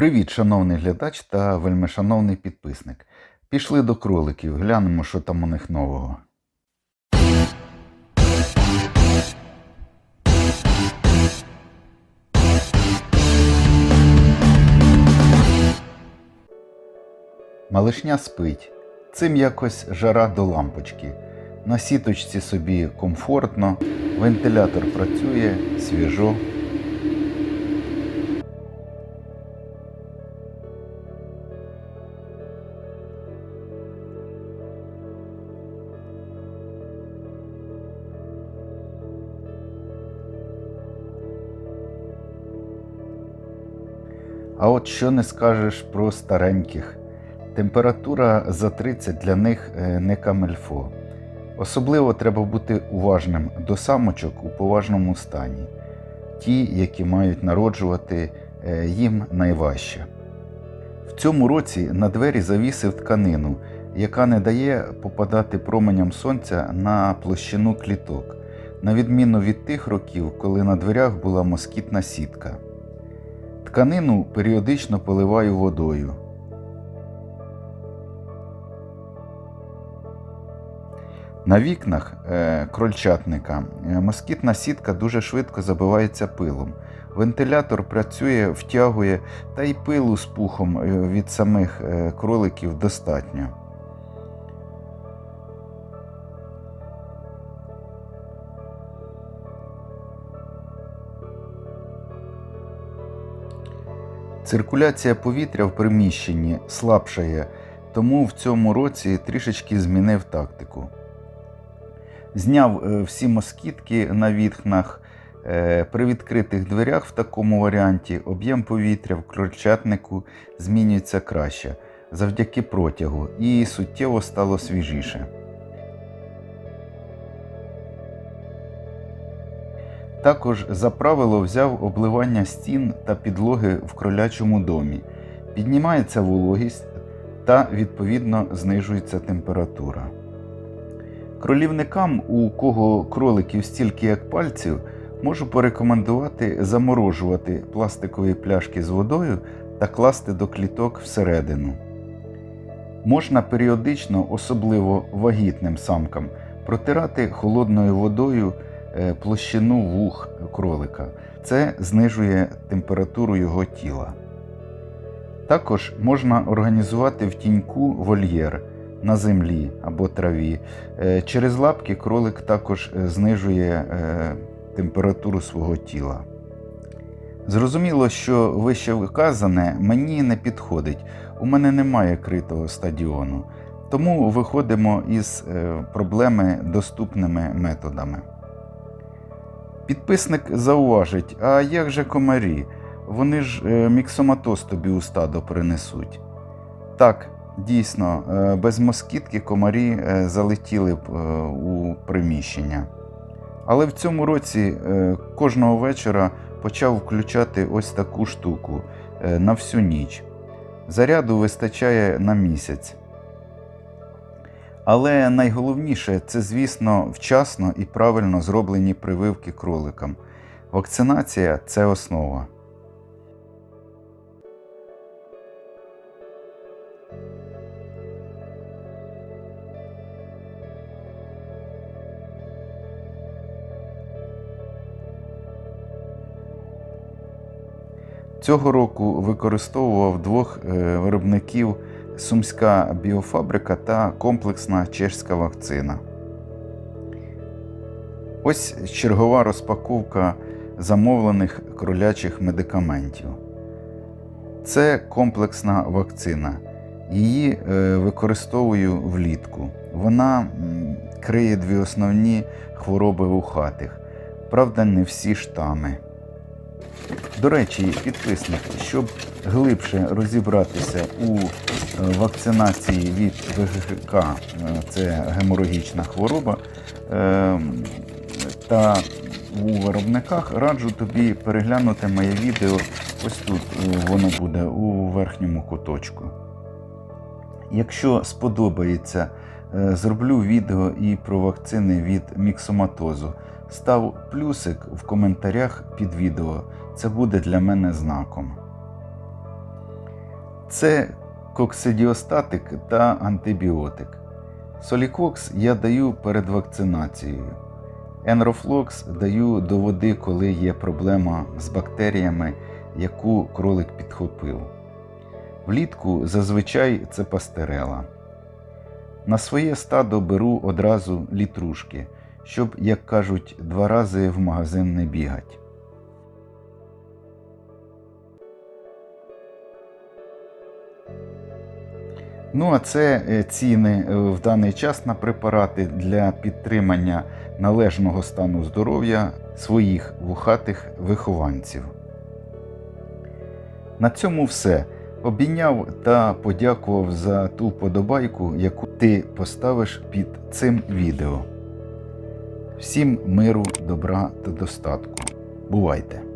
Привіт, шановний глядач та вельмишановний підписник. Пішли до кроликів, глянемо, що там у них нового. Малишня спить. Цим якось жара до лампочки. На сіточці собі комфортно, вентилятор працює, свіжо. А от що не скажеш про стареньких. Температура за 30 для них е, не камельфо. Особливо треба бути уважним до самочок у поважному стані. Ті, які мають народжувати, е, їм найважче. В цьому році на двері завісив тканину, яка не дає попадати променям сонця на площину кліток, на відміну від тих років, коли на дверях була москітна сітка. Тканину періодично поливаю водою. На вікнах е, крольчатника е, москітна сітка дуже швидко забивається пилом. Вентилятор працює, втягує, та й пилу з пухом е, від самих кроликів достатньо. Циркуляція повітря в приміщенні слабшає, тому в цьому році трішечки змінив тактику. Зняв е, всі москітки на вікнах. Е, При відкритих дверях в такому варіанті об'єм повітря в крольчатнику змінюється краще завдяки протягу і суттєво стало свіжіше. Також за правило взяв обливання стін та підлоги в кролячому домі. Піднімається вологість та відповідно знижується температура. Кролівникам, у кого кроликів стільки як пальців, можу порекомендувати заморожувати пластикові пляшки з водою та класти до кліток всередину. Можна періодично, особливо вагітним самкам, протирати холодною водою площину вух кролика. Це знижує температуру його тіла. Також можна організувати в тіньку вольєр на землі або траві. Е, Через лапки кролик також е, знижує е, температуру свого тіла. Зрозуміло, що вище вказане мені не підходить. У мене немає критого стадіону. Тому виходимо із проблеми доступними методами. Підписник зауважить, а як же комарі? Вони ж міксоматоз тобі у стадо принесуть. Так, дійсно, без москітки комарі залетіли б у приміщення. Але в цьому році кожного вечора почав включати ось таку штуку на всю ніч. Заряду вистачає на місяць. Але найголовніше це, звісно, вчасно і правильно зроблені прививки кроликам. Вакцинація це основа. Цього року використовував двох е, виробників Сумська біофабрика та комплексна чешська вакцина. Ось чергова розпаковка замовлених кролячих медикаментів. Це комплексна вакцина. Її е, використовую влітку. Вона криє дві основні хвороби вухатих. Правда, не всі штами. До речі, підписник, щоб глибше розібратися у вакцинації від ВГК, це геморагічна хвороба, та у виробниках раджу тобі переглянути моє відео. Ось тут воно буде у верхньому куточку. Якщо сподобається, зроблю відео і про вакцини від міксоматозу. Став плюсик в коментарях під відео. Це буде для мене знаком. Це коксидіостатик та антибіотик. Солікокс я даю перед вакцинацією. Енрофлокс даю до води, коли є проблема з бактеріями, яку кролик підхопив. Влітку зазвичай це пастерела. На своє стадо беру одразу літрушки, щоб, як кажуть, два рази в магазин не бігать. Ну, а це е, ціни е, в даний час на препарати для підтримання належного стану здоров'я своїх вухатих вихованців. На цьому все. Обійняв та подякував за ту вподобайку, яку ти поставиш під цим відео. Всім миру, добра та достатку. Бувайте!